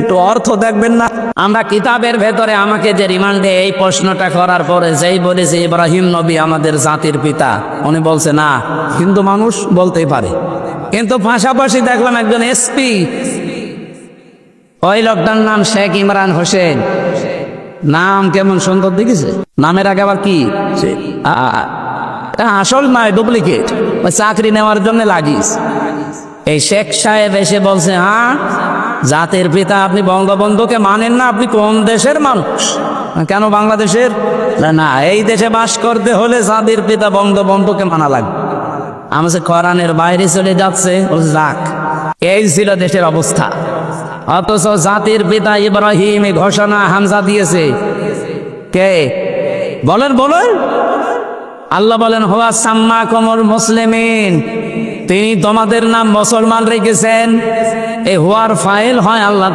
একটু অর্থ দেখবেন না। আমরা কিতাবের ভেতরে আমাকে যে রিমান্ডে এই প্রশ্নটা করার পরে যেই বলেছে ইব্রাহিম নবী আমাদের জাতির পিতা উনি বলছে না কিন্তু মানুষ বলতেই পারে। কিন্তু পাশাপাশি দেখলাম একজন এসপি। ওই লোকটার নাম শেখ ইমরান হোসেন। নাম কেমন সুন্দর দেখেছে? নামের আগে আবার কি? আসল নয় ডুপ্লিকেট। চাকরি নেওয়ার জন্য লাগিস এই শেখ সাহেব এসে বলছে হ্যাঁ জাতির পিতা আপনি বঙ্গবন্ধুকে মানেন না আপনি কোন দেশের মানুষ? কেন বাংলাদেশের? না, এই দেশে বাস করতে হলে জাতির পিতা বঙ্গবন্ধুকে মানা লাগবে। আমাদের কোরআনের বাইরে চলে যাচ্ছে যাক এই ছিল দেশের অবস্থা। অথচ জাতির পিতা ইব্রাহিম ঘোষণা হামজা দিয়েছে। কে? বলেন বলেন। আল্লাহ বলেন হোয়া সাম্মা কমর মুসলিমিন। তিনি তোমাদের নাম মুসলমান রেখেছেন। এ হওয়ার ফাইল হয় আল্লাহ